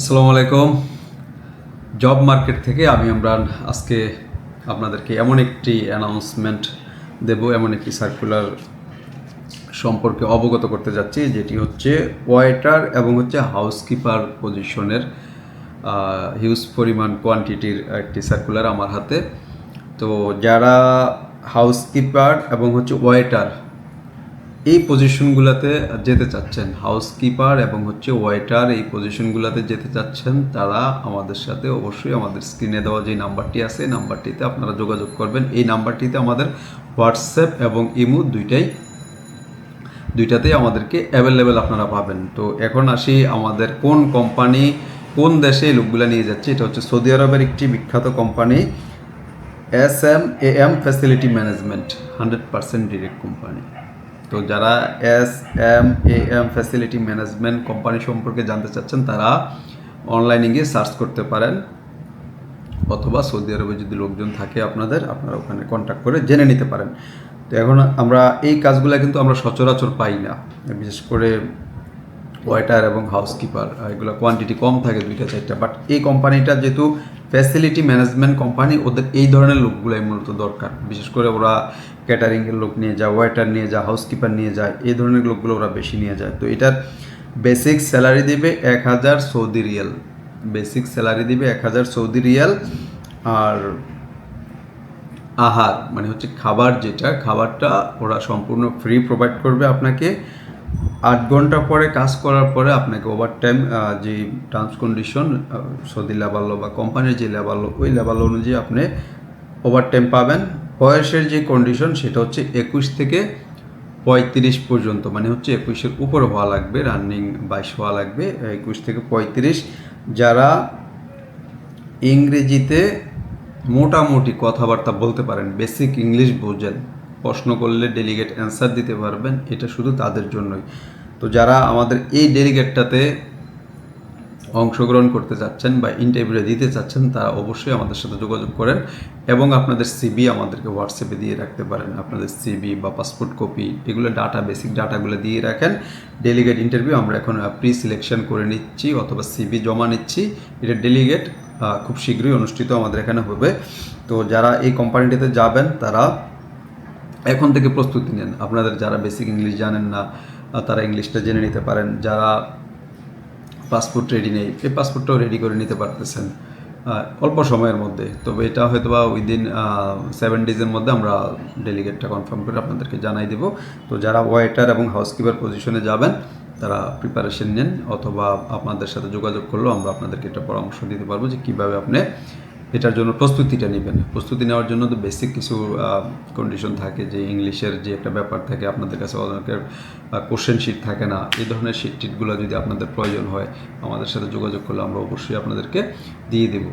আসসালামু আলাইকুম। Job market থেকে আমি ইমরান। আজকে আপনাদেরকে এমন একটি অ্যানাউন্সমেন্ট দেব, এমন একটি সার্কুলার সম্পর্কে অবগত করতে যাচ্ছি, যেটি হচ্ছে ওয়েটার এবং হচ্ছে হাউসকিপার পজিশনের হিউজ পরিমাণ কোয়ান্টিটির একটি সার্কুলার আমার হাতে। তো যারা হাউসকিপার এবং হচ্ছে ওয়েটার এই পজিশনগুলোতে যেতে চাচ্ছেন হাউসকিপার এবং হচ্ছে ওয়েটার এই পজিশনগুলোতে যেতে চাচ্ছেন, তারা আমাদের সাথে অবশ্যই আমাদের স্ক্রিনে দেওয়া যে নাম্বারটি আছে, এই নাম্বারটিতে আপনারা যোগাযোগ করবেন। এই নাম্বারটিতে আমাদের হোয়াটসঅ্যাপ এবং ইমো দুইটাই, দুইটাতেই আমাদেরকে অ্যাভেলেবেল আপনারা পাবেন। তো এখন আসি আমাদের কোন কোম্পানি কোন দেশে এই লোকগুলো নিয়ে যাচ্ছে, এটা হচ্ছে সৌদি আরবের একটি বিখ্যাত company S M A M facility management hundred percent direct company তো যারা S M A M facility management company সম্পর্কে জানতে চাচ্ছেন, তারা অনলাইনে গিয়ে সার্চ করতে পারেন। অথবা সৌদি আরবে যদি লোকজন থাকে আপনাদের, আপনারা ওখানে কন্ট্যাক্ট করে জেনে নিতে পারেন। তো এখন আমরা এই কাজগুলো কিন্তু আমরা সচরাচর পাই না। বিশেষ করে ওয়েটার এবং হাউসকিপার এগুলো কোয়ান্টিটি কম থাকে দুইটা চারটা। বাট এই কোম্পানিটা যেহেতু ফ্যাসিলিটি ম্যানেজমেন্ট কোম্পানি ওদের এই ধরনের লোকগুলোই মূলত দরকার। বিশেষ করে ওরা ক্যাটারিংয়ের লোক নিয়ে যায় ওয়েটার নিয়ে যায় হাউসকিপার নিয়ে যায়, এই ধরনের লোকগুলো ওরা বেশি নিয়ে যায়। তো এটার বেসিক স্যালারি দিবে এক হাজার সৌদি রিয়াল। বেসিক স্যালারি দিবে এক হাজার সৌদি রিয়াল। আর আহার মানে হচ্ছে খাবার যেটা, খাবারটা ওরা সম্পূর্ণ ফ্রি প্রোভাইড করবে আপনাকে। আট ঘণ্টা পরে কাজ করার পরে আপনাকে ওভার টাইম যে টার্মস কন্ডিশন সৌদি লেবাল বা কোম্পানির যে লেবাল ওই লেবাল অনুযায়ী আপনি ওভার টাইম পাবেন। বয়সের যে কন্ডিশন সেটা হচ্ছে একুশ থেকে পঁয়ত্রিশ পর্যন্ত মানে হচ্ছে একুশের উপর হওয়া লাগবে রানিং বাইশ হওয়া লাগবে, একুশ থেকে পঁয়ত্রিশ। যারা ইংরেজিতে মোটামুটি কথাবার্তা বলতে পারেন বেসিক ইংলিশ বোঝেন প্রশ্ন করলে ডেলিগেট অ্যান্সার দিতে পারবেন, এটা শুধু তাদের জন্যই। তো যারা আমাদের এই ডেলিগেটটাতে অংশগ্রহণ করতে চাচ্ছেন বা ইন্টারভিউ দিতে চাচ্ছেন, তারা অবশ্যই আমাদের সাথে যোগাযোগ করেন এবং আপনাদের সিবি আমাদেরকে হোয়াটসঅ্যাপে দিয়ে রাখতে পারেন। আপনাদের সিবি বা পাসপোর্ট কপি এগুলো ডাটা বেসিক ডাটাগুলো দিয়ে রাখেন। ডেলিগেট ইন্টারভিউ আমরা এখন প্রি সিলেকশন করে নিচ্ছি অথবা সিবি জমা নিচ্ছি। এটা ডেলিগেট খুব শীঘ্রই অনুষ্ঠিত আমাদের এখানে হবে। তো যারা এই কোম্পানিটিতে যাবেন, তারা এখন থেকে প্রস্তুতি নেন। আপনাদের যারা বেসিক ইংলিশ জানেন না তারা ইংলিশটা জেনে নিতে পারেন। যারা পাসপোর্ট রেডি নেই, এই পাসপোর্টটাও রেডি করে নিতে পারতেছেন অল্প সময়ের মধ্যে। তবে এটা হয়তো বা উইদিন সেভেন ডেজের মধ্যে আমরা ডেলিগেটটা কনফার্ম করে আপনাদেরকে জানাই দেব। তো যারা ওয়েটার এবং হাউসকিপার পজিশনে যাবেন, তারা প্রিপারেশন নেন, অথবা আপনাদের সাথে যোগাযোগ করলেও আমরা আপনাদেরকে একটা পরামর্শ দিতে পারব যে কীভাবে আপনি এটার জন্য প্রস্তুতিটা নেবেন। প্রস্তুতি নেওয়ার জন্য তো বেসিক কিছু কন্ডিশন থাকে যে ইংলিশের যে একটা ব্যাপার থাকে, আপনাদের কাছে অনেকের কোশ্চেন শিট থাকে না। এই ধরনের শিট টিটগুলো যদি আপনাদের প্রয়োজন হয়, আমাদের সাথে যোগাযোগ করলে আমরা অবশ্যই আপনাদেরকে দিয়ে দেব।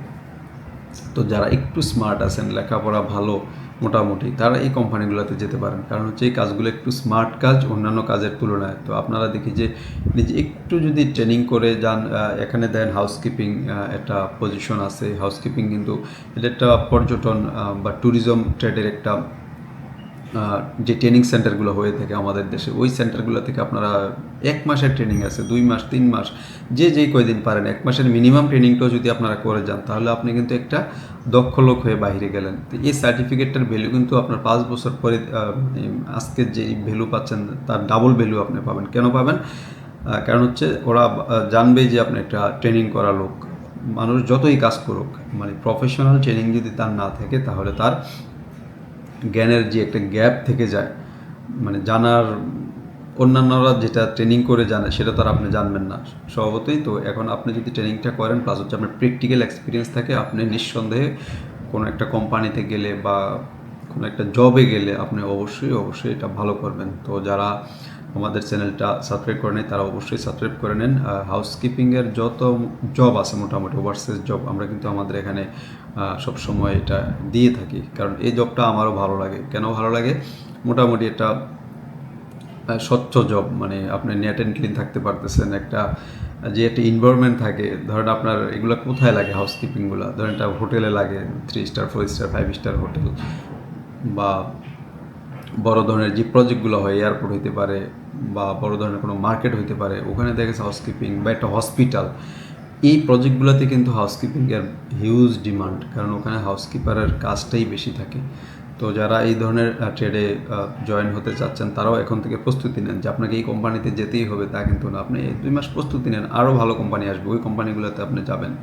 তো যারা একটু স্মার্ট আছেন, লেখাপড়া ভালো মোটামুটি, তারা এই কোম্পানিগুলোতে যেতে পারেন। কারণ হচ্ছে এই কাজগুলো একটু স্মার্ট কাজ, অন্যান্য কাজের তুলনায়। তো আপনারা দেখি যে, নিজে একটু যদি ট্রেনিং করে যান এখানে দেন হাউসকিপিং একটা পজিশন আছে। হাউসকিপিং কিন্তু এটা একটা পর্যটন বা ট্যুরিজম ট্রেডের একটা যে ট্রেনিং সেন্টারগুলো হয়ে থাকে আমাদের দেশে, ওই সেন্টারগুলো থেকে আপনারা এক মাসের ট্রেনিং আছে, দুই মাস, তিন মাস, যে যেই কয়দিন পারেন, এক মাসের মিনিমাম ট্রেনিংটাও যদি আপনারা করে যান, তাহলে আপনি কিন্তু একটা দক্ষ লোক হয়ে বাইরে গেলেন। তো এই সার্টিফিকেটটার ভ্যালু কিন্তু আপনার পাঁচ বছর পরে আজকে যে ভ্যালু পাচ্ছেন, তার ডাবল ভ্যালু আপনি পাবেন। কেন পাবেন? কারণ হচ্ছে ওরা জানবে যে আপনি একটা ট্রেনিং করা লোক। মানুষ যতই কাজ করুক মানে প্রফেশনাল ট্রেনিং যদি তার না থাকে, তাহলে তার জ্ঞানের যে একটা গ্যাপ থেকে যায় মানে জানার, অন্যান্যরা যেটা ট্রেনিং করে জানে, সেটা তারা আপনি জানবেন না। স্বভাবতই তো এখন আপনি যদি ট্রেনিংটা করেন প্লাস হচ্ছে আপনার প্র্যাকটিক্যাল এক্সপিরিয়েন্স থাকে, আপনি নিঃসন্দেহে কোনো একটা কোম্পানিতে গেলে বা কোনো একটা জবে গেলে আপনি অবশ্যই অবশ্যই এটা ভালো করবেন। তো যারা আমাদের চ্যানেলটা সাবস্ক্রাইব করে নেয় তারা অবশ্যই সাবস্ক্রাইব করে নেন। হাউসকিপিংয়ের যত জব আছে মোটামুটি ওভারসিজ জব আমরা কিন্তু আমাদের এখানে সব সময় এটা দিয়ে থাকি। কারণ এই জবটা আমারও ভালো লাগে। কেন ভালো লাগে? মোটামুটি এটা স্বচ্ছ জব মানে আপনি নেট অ্যান্ড ক্লিন থাকতে পারতেছেন। একটা, যে একটা ইনভারনমেন্ট থাকে, ধরেন আপনার এগুলো কোথায় লাগে হাউসকিপিংগুলো ধরেন এটা হোটেলে লাগে three star four star five star hotel বা বড় ধরনের যে প্রজেক্টগুলো হয় এয়ারপোর্ট হইতে পারে বা বড় ধরনের কোনো মার্কেট হইতে পারে, ওখানে দেখেছে হাউসকিপিং বা একটা হসপিটাল এই প্রজেক্টগুলোতে কিন্তু হাউসকিপিংয়ের হিউজ ডিমান্ড কারণ ওখানে হাউসকিপারের কাজটাই বেশি থাকে। তো যারা এই ধরনের ট্রেডে জয়েন হতে চাচ্ছেন, তারাও এখন থেকে প্রস্তুতি নেন যে আপনাকে এই কোম্পানিতে যেতেই হবে, তা কিন্তু না। আপনি দুই মাস প্রস্তুতি নেন আরও ভালো কোম্পানি আসবে, ওই কোম্পানিগুলোতে আপনি যাবেন।